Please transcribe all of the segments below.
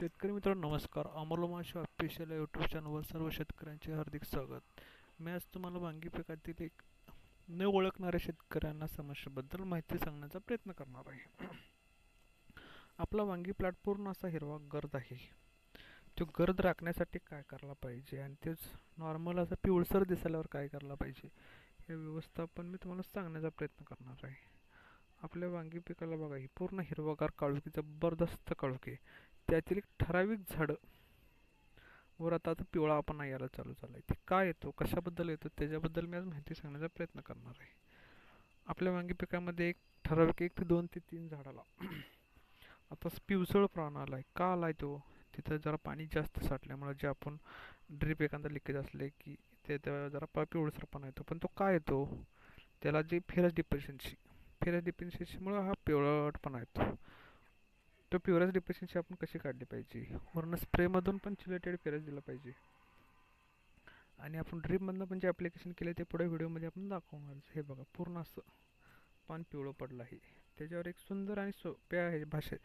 शेतकरी मित्रांनो नमस्कार. अमोल ऑफिशियल यूट्यूब चॅनलवर सर्व शेतकऱ्यांचे हार्दिक स्वागत. मी आज तुम्हाला वांगी पिकातील एक न ओळखणाऱ्या शेतकऱ्यांना समस्येबद्दल माहिती सांगण्याचा प्रयत्न करणार आहे. आपला वांगी प्लॅट पूर्ण असा हिरवा गर्द आहे. तो गर्द राखण्यासाठी काय करायला पाहिजे आणि तेच नॉर्मल असं पिवळसर दिसायल्यावर काय करायला पाहिजे हे व्यवस्थापन मी तुम्हाला सांगण्याचा प्रयत्न करणार आहे. आपल्या वांगी पिकाला बघा ही पूर्ण हिरवागार काळुकी जबरदस्त काळुकी त्यातील एक ठराविक झाडं वर आता आता पिवळापणा यायला चालू झाला आहे ते काय येतो? कशाबद्दल येतो? त्याच्याबद्दल मी आज माहिती सांगण्याचा प्रयत्न करणार आहे. आपल्या वांगी पिकामध्ये एक ठराविक एक ते दोन ते तीन झाडाला आता पिवसळ प्राण आला आहे का आला आहे तो? तिथं जरा पाणी जास्त साठल्यामुळे जे आपण ड्रीप एखादा लिकेज असले की ते जरा पिवळसरपणा येतो. पण तो काय येतो? त्याला जे फेरस डिप्रेशनशी फेरस डिप्रेशनशीमुळे हा पिवळटपणा येतो. तो प्युरस डिप्रेशनची आपण कशी काढली पाहिजे? वरून स्प्रेमधून पण चिलेटेड प्युरस दिलं पाहिजे. आणि आपण ड्रीपमधनं पण जे ॲप्लिकेशन केलं ते पुढे व्हिडिओमध्ये आपण दाखवणार हे बघा पूर्ण असं पान पिवळं पडलं आहे. त्याच्यावर एक सुंदर आणि सोप्या आहे भाषे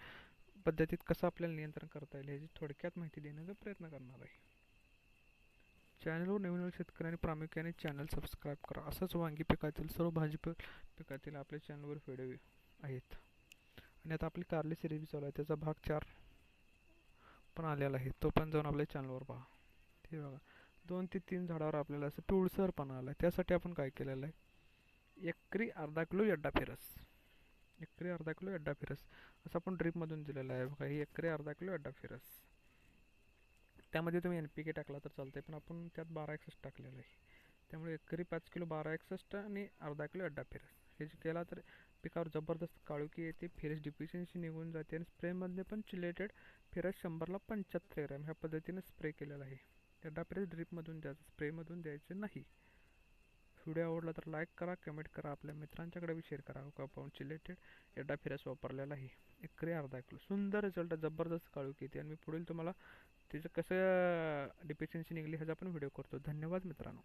पद्धतीत कसं आपल्याला नियंत्रण करता येईल ह्याची थोडक्यात माहिती देण्याचा प्रयत्न करणार आहे. चॅनलवर नवीन नवीन शेतकऱ्यांनी प्रामुख्याने चॅनल सबस्क्राईब करा. असंच वांगी पिकातील सर्व भाजी पिकातील आपल्या चॅनलवर व्हिडिओ आहेत. आणि आता आपली कारली सिरीज चालू आहे. त्याचा भाग चार पण आलेला आहे. तो पण जाऊन आपल्या चॅनलवर पहा. ते बघा. दोन ते तीन झाडावर आपल्याला असं पिवळसरपणा आला आहे त्यासाठी आपण काय केलेलं आहे? एकरी अर्धा किलो यड्डा फिरस. एकरी अर्धा किलो अड्डा फिरस. असं आपण ड्रीपमधून दिलेलं आहे. बघा ही एकरी अर्धा किलो अड्डा फिरस. त्यामध्ये तुम्ही एन पी के टाकला तर चालतंय पण आपण त्यात बारा एकसष्ट टाकलेलं आहे. त्यामुळे एकरी पाच किलो बारा एकसष्ट आणि अर्धा किलो अड्डा फिरस. हे जे केला तर पिकावर जबरदस्त काळुकी येते. फिरस डिफिशियन्सी निघून जाते आणि स्प्रेमध्ये पण चिलेटेड फिरस शंभरला पंच्याहत्तर ग्रॅम ह्या पद्धतीने स्प्रे केलेला आहे. अड्डा फिरस ड्रीपमधून द्यायचं स्प्रेमधून द्यायचे नाही. व्हिडिओ आवडला तर लाईक करा कमेंट करा. आपल्या मित्रांच्याकडे बी शेअर करा. का पाहून चिलेटेड एडा फिरस वापरलेला आहे. एकरी अर्धा किलो. सुंदर रिझल्ट जबरदस्त काळुकी येते. आणि मी पुढील तुम्हाला त्याचं कसं डिफिशियन्सी निघली ह्याचा पण व्हिडिओ करतो. धन्यवाद मित्रांनो.